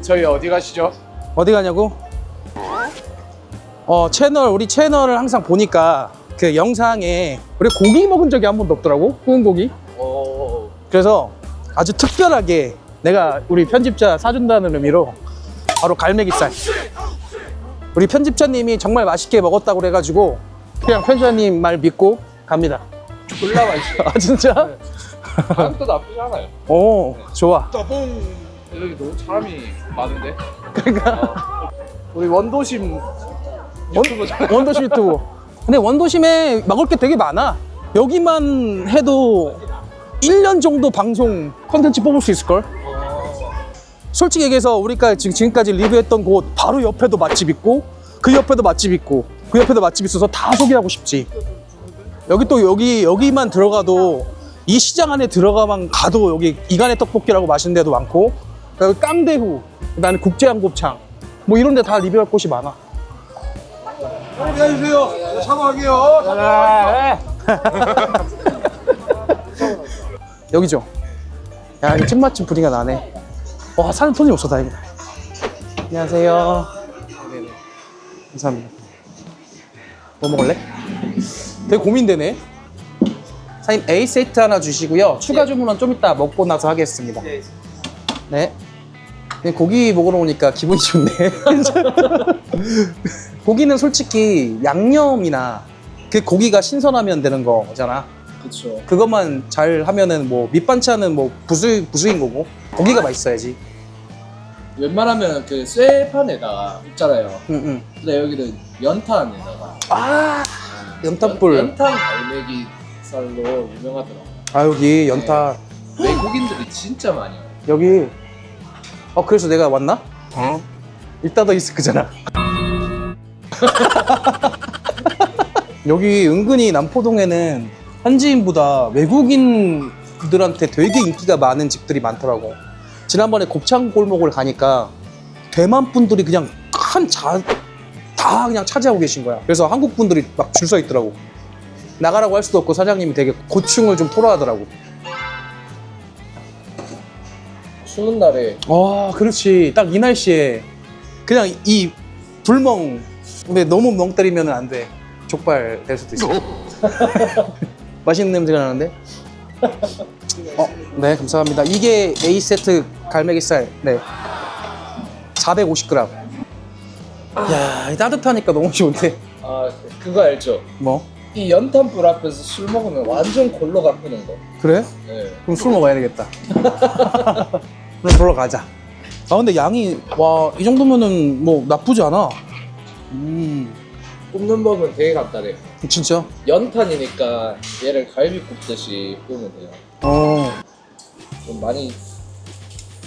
네. 저희 어디 가시죠? 어디 가냐고? 어 채널 우리 채널을 항상 보니까 그 영상에 우리 고기 먹은 적이 한 번도 없더라고 구운 고기. 오. 그래서 아주 특별하게 내가 우리 편집자 사준다는 의미로 바로 갈매기살. 우리 편집자님이 정말 맛있게 먹었다고 그래가지고 그냥 편집자님 말 믿고 갑니다. 졸라 맛있어. 아 진짜? 가격도 나쁘지 않아요. 오 좋아. 여기 너무 사람이 많은데? 그러니까 우리 원도심 유튜버잖아요. 원도심 유튜브. 근데 원도심에 먹을 게 되게 많아. 여기만 해도 1년 정도 방송 컨텐츠 뽑을 수 있을걸? 솔직히 얘기해서 우리가 지금 지금까지 리뷰했던 곳 바로 옆에도 맛집 있고 그 옆에도 맛집 있고 그 옆에도 맛집 있어서 다 소개하고 싶지. 여기 또 여기 여기만 들어가도 이 시장 안에 들어가만 가도 여기 이간의 떡볶이라고 맛있는 데도 많고 그다음에 깡대후 그다음에 국제한 곱창 뭐 이런 데 다 리뷰할 곳이 많아. 기다려주세요. 사과할게요. 여기죠. 야, 이 찐맛집 분위기가 나네. 와, 사는 돈이 없어, 다행이다. 안녕하세요. 네네. 감사합니다. 뭐 먹을래? 되게 고민되네. 사장님, A 세트 하나 주시고요. 추가 주문은 좀 이따 먹고 나서 하겠습니다. 네. 그냥 고기 먹으러 오니까 기분이 좋네. 고기는 솔직히 양념이나 그 고기가 신선하면 되는 거잖아. 그쵸. 그것만 잘 하면은 뭐 밑반찬은 뭐 부수 부수인 거고 고기가 맛있어야지. 웬만하면 그 쇠판에다가 있잖아요. 응응. 근데 여기는 연탄에다가. 아 연탄불. 연, 연탄 갈매기 쌀로 유명하더라고요. 아 여기 연탄 외국인들이 진짜 많이 와요. 여기. 어 그래서 내가 왔나? 어. 이따더 이스크잖아. 여기 은근히 남포동에는 현지인보다 외국인들한테 되게 인기가 많은 집들이 많더라고. 지난번에 곱창 골목을 가니까 대만 분들이 그냥 한 자, 다 그냥 차지하고 계신 거야. 그래서 한국 분들이 막 줄 서 있더라고. 나가라고 할 수도 없고 사장님이 되게 고충을 좀 토로하더라고. 추운 날에 와, 그렇지. 딱 이 날씨에 그냥 이 불멍. 근데 너무 멍 때리면 안 돼. 족발 될 수도 있어. 맛있는 냄새가 나는데? 어, 네, 감사합니다. 이게 A 세트 갈매기살. 네. 450g. 야, 이 따뜻하니까 너무 좋은데. 아 그거 알죠? 뭐? 이 연탄불 앞에서 술 먹으면 완전 골로가 끄는 거. 그래? 네. 그럼 술 먹어야 되겠다. 그럼 보러 가자. 아 근데 양이 와 이 정도면은 뭐 나쁘지 않아. 음 굽는 법은 되게 간단해요. 진짜. 연탄이니까 얘를 갈비 굽듯이 구우면 돼요. 어 좀 많이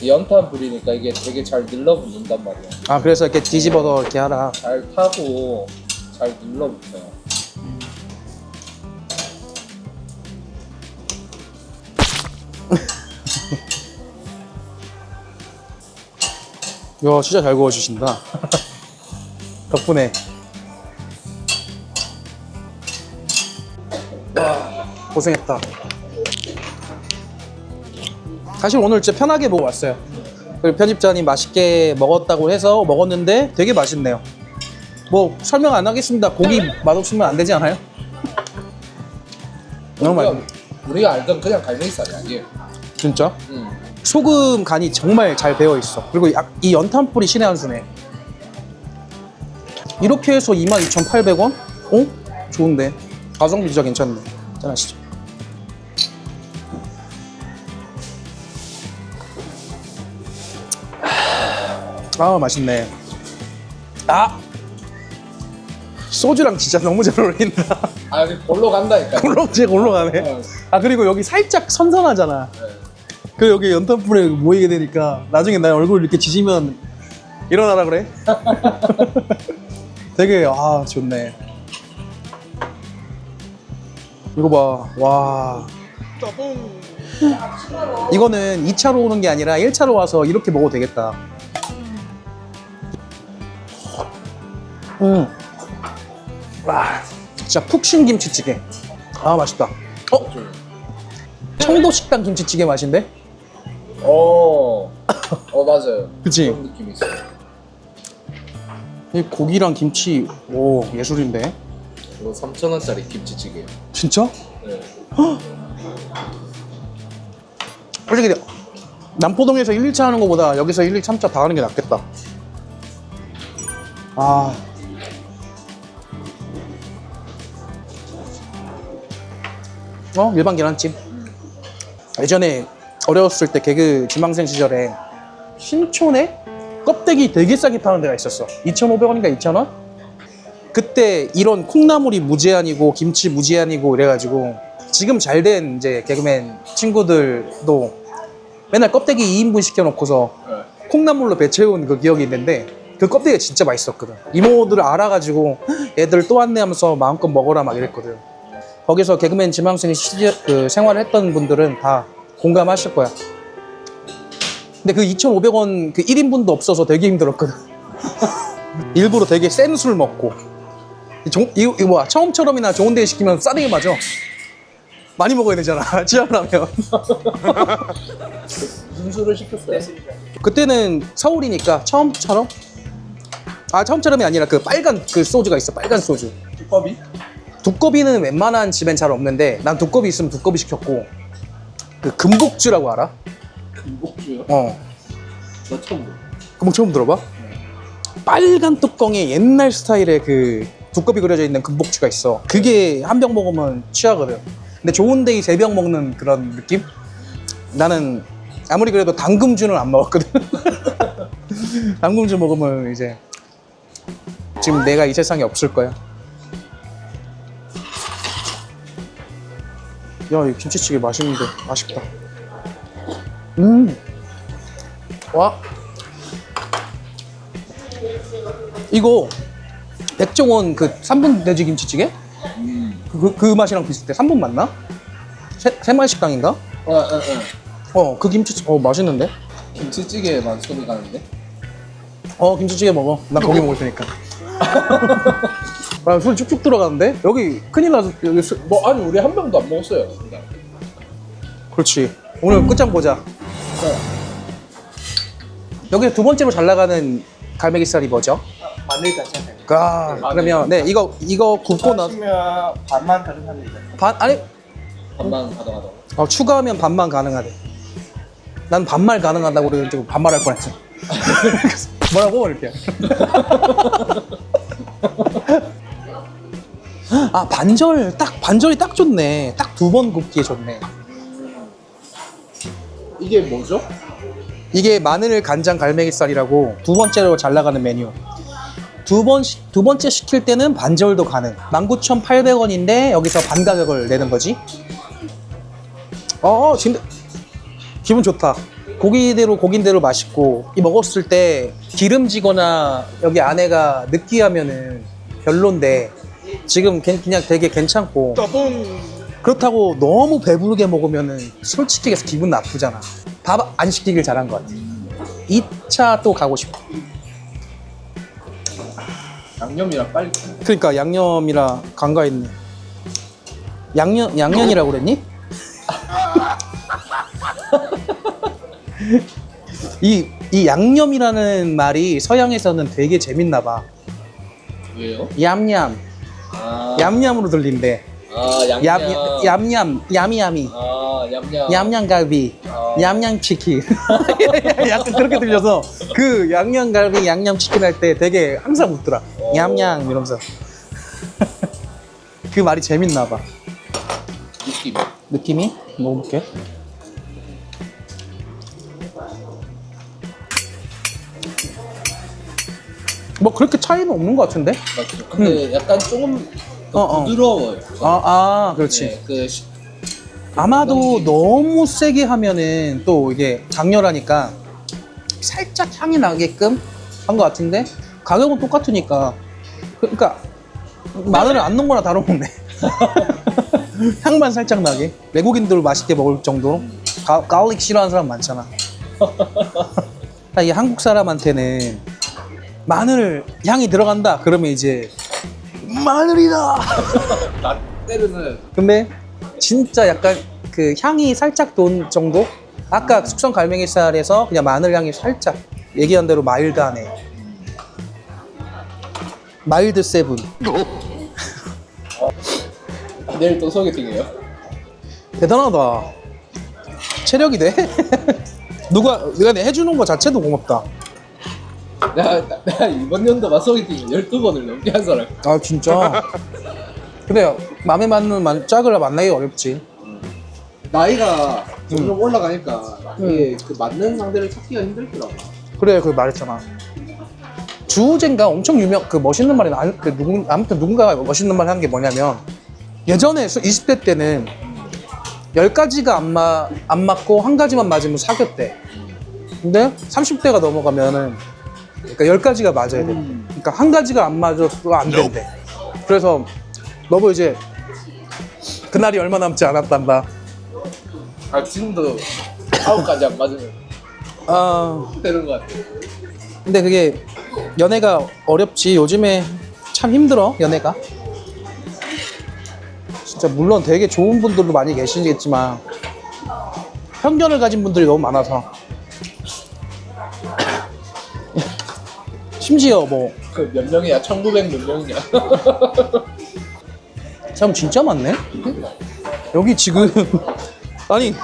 이 연탄 불이니까 이게 되게 잘 눌러붙는단 말이야. 아 그래서 이렇게 뒤집어서 이렇게 하라. 잘 타고 잘 눌러붙어요. 야 진짜 잘 구워주신다. 덕분에. 와 고생했다. 사실 오늘 진짜 편하게 보고 왔어요. 그리고 편집자님 맛있게 먹었다고 해서 먹었는데 되게 맛있네요. 뭐 설명 안 하겠습니다. 고기 맛없으면 안 되지 않아요? 너무 맛있네. 우리가, 알던 그냥 갈매기살이 아니에요. 진짜? 음. 소금 간이 정말 잘 배어 있어. 그리고 약- 이 연탄불이 신의 한 수네. 이렇게 해서 22,800원? 어? 좋은데. 가성비 진짜 괜찮네. 짠하시죠. 아, 맛있네. 아! 소주랑 진짜 너무 잘 어울린다. 아, 그 골로 간다니까. 골록지 올라가네. 어, 아, 그리고 여기 살짝 선선하잖아. 네. 그 여기 연탄불에 모이게 되니까 나중에 나 얼굴 이렇게 지지면 일어나라 그래? 되게 아 좋네. 이거 봐, 와. 이거는 2차로 오는 게 아니라 1차로 와서 이렇게 먹어도 되겠다. 음. 와, 진짜 푹신 김치찌개. 아 맛있다. 어? 청도 식당 김치찌개 맛인데? 어. 어 맞아요. 그치? 그런 느낌이 있어요. 이 고기랑 김치 오 예술인데 이거 3천 원짜리 김치찌개. 진짜? 네. 솔직히 남포동에서 1, 2차 하는 것보다 여기서 1, 2, 3차 다 하는 게 낫겠다 아 어? 일반 계란찜 예전에 어려웠을 때 개그 지망생 시절에 신촌에 껍데기 되게 싸게 파는 데가 있었어 2,500원인가 2,000원? 그때 이런 콩나물이 무제한이고 김치 무제한이고 이래가지고 지금 잘 된 이제 개그맨 친구들도 맨날 껍데기 2인분 시켜놓고서 네. 콩나물로 배 채운 그 기억이 있는데 그 껍데기가 진짜 맛있었거든 이모들을 알아가지고 애들 또 왔네 하면서 마음껏 먹어라 막 이랬거든 거기서 개그맨 지망생 시절 그 생활을 했던 분들은 다 공감하실 거야. 근데 그 2,500원 그 1인분도 없어서 되게 힘들었거든. 일부러 되게 센 술 먹고. 종, 이거, 이거 뭐야 처음처럼이나 좋은 데 시키면 싸대기 맞아. 많이 먹어야 되잖아 지하라면. 무슨 술을 시켰어요? 그때는 서울이니까 처음처럼? 아 처음처럼이 아니라 그 빨간 그 소주가 있어 빨간 소주. 두꺼비? 두꺼비는 웬만한 집엔 잘 없는데 난 두꺼비 있으면 두꺼비 시켰고 그 금복주라고 알아? 김복주요? 어 나 처음 봐. 금복 처음 들어봐? 빨간 뚜껑에 옛날 스타일의 그 두꺼비 그려져 있는 금복주가 있어 그게 한 병 먹으면 취하거든 근데 좋은 데 이 세 병 먹는 그런 느낌? 나는 아무리 그래도 당금주는 안 먹었거든 당금주 먹으면 이제 지금 내가 이 세상에 없을 거야 야, 이 김치찌개 맛있는데 맛있다. 음, 와, 이거 백종원 그 3분 돼지 김치찌개? 음. 그, 그 맛이랑 비슷해. 3분 맞나? 새, 새말 식당인가? 어, 어, 어. 어, 그 김치, 어, 맛있는데? 김치찌개에만 손이 가는데? 어, 김치찌개 먹어. 나 고기 먹을 테니까. 아, 손 쭉쭉 들어가는데? 여기 큰일 나서, 여기 수- 뭐 아니 우리 한 병도 안 먹었어요. 그날. 그렇지. 오늘 끝장 보자. 네. 여기 두 번째로 잘 나가는 갈매기살이 뭐죠? 마늘까지 하세요. 아, 그러면 네 이거 이거 굽고 나 하시면 반만 가능합니다. 반 아니 반만 가능하다고. 어, 추가하면 반만 가능하대. 난 반말 가능하다고 그러는데 반말할 뻔했어. 뭐라고 이렇게. 아 반절 딱 반절이 딱 좋네. 딱 두 번 굽기에 좋네. 이게 뭐죠? 이게 마늘 간장 갈매기살이라고 두 번째로 잘 나가는 메뉴. 두 번, 시- 두 번째 시킬 때는 반절도 가능. 19,800원인데 여기서 반 가격을 내는 거지. 어, 진짜 기분 좋다. 고기대로 고기대로 맛있고 이 먹었을 때 기름지거나 여기 안에가 느끼하면은 별론데 지금 괜- 그냥 되게 괜찮고 그렇다고 너무 배부르게 먹으면은 솔직히 해서 기분 나쁘잖아. 밥 안 시키길 잘한 것 같아. 2차 또 가고 싶어. 양념이랑 빨리. 그러니까 양념이라 간과했네. 양념 양념이라고 그랬니? 이, 이 양념이라는 말이 서양에서는 되게 재밌나 봐. 왜요? 얌얌. 아, 얌얌으로 들린대. 아 양념. 얌, 얌얌, 야미야미. 아 얌얌. 얌얌갈비, 아. 얌얌치킨. 약간 그렇게 들려서 그 양념갈비, 양념치킨 할 때 되게 항상 웃더라. 어. 얌얌 이러면서. 그 말이 재밌나 봐. 느낌. 느낌이? 먹어볼게. 뭐 그렇게 차이는 없는 것 같은데? 맞죠. 근데 약간 조금 더 어, 어. 부드러워요. 아, 아, 그렇지. 네, 그 시- 아마도 너무 세게 하면은 또 이게 강렬하니까 살짝 향이 나게끔 한 것 같은데 가격은 똑같으니까 그러니까 마늘을 안 넣은 거나 다름없네 향만 살짝 나게 외국인들 맛있게 먹을 정도로 가, 가올릭 싫어하는 사람 많잖아 아, 이 한국 사람한테는 마늘 향이 들어간다 그러면 이제 마늘이다 나 때르는 근데 진짜 약간 그 향이 살짝 돈 정도? 아까 숙성 갈매기살에서 그냥 마늘 향이 살짝 얘기한 대로 마일드하네. 마일드 세븐. 내일 또 소개팅이에요. 대단하다. 체력이 돼? 누가 누가 내 해주는 거 자체도 고맙다. 내가, 내가 이번 연도만 소개팅 12번을 넘게 한 사람. 아 진짜. 근데 마음에 맞는 만- 짝을 만나기 어렵지. 나이가 점점 올라가니까 음. 이게 그 맞는 상대를 찾기가 힘들더라고. 그래 그 말했잖아. 주우젠가 엄청 유명 그 멋있는 말이 안- 그 누군 아무튼 누군가가 멋있는 말 한 게 뭐냐면 예전에 수- 20대 때는 열 가지가 안, 마, 안 맞고 한 가지만 맞으면 사귀었대. 근데 30대가 넘어가면은 그러니까 열 가지가 맞아야 돼. 그러니까 한 가지가 안 맞아도 안 된대. 그래서 너도 이제 그날이 얼마 남지 않았단다. 아, 지금도 아홉 가지 안 맞으면 아 되는 것 같아. 근데 그게 연애가 어렵지 요즘에 참 힘들어 연애가 진짜 물론 되게 좋은 분들도 많이 계시겠지만 편견을 가진 분들이 너무 많아서 심지어 뭐 그 몇 명이야? 1900 몇 명이냐? 사람 진짜 많네 여기 지금 아니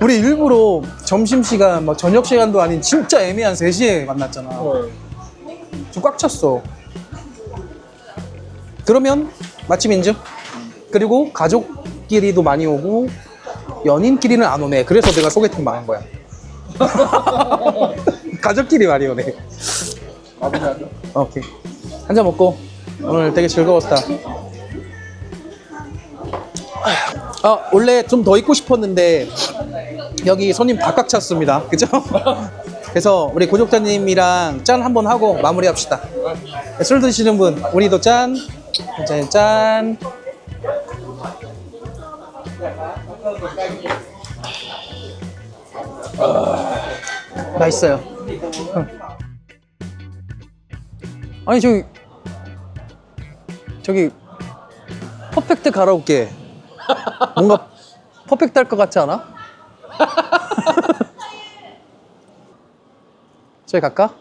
우리 일부러 점심시간 막 저녁시간도 아닌 진짜 애매한 3시에 만났잖아 어. 좀꽉 찼어. 그러면 마침 인증. 그리고 가족끼리도 많이 오고 연인끼리는 안 오네. 그래서 내가 소개팅 망한 거야. 가족끼리 많이 오네. 마무리하자. 오케이. 한 잔 먹고 오늘 되게 즐거웠다. 아 원래 좀 더 있고 싶었는데 여기 손님 다 꽉 찼습니다. 그죠? 그래서 우리 구독자님이랑 짠 한번 하고 마무리합시다. 술 드시는 분 우리도 짠, 짠, 짠. 아, 맛있어요. 아니 저기 저기 퍼펙트 가라오케 뭔가 퍼펙트 할 것 같지 않아? 저기 갈까?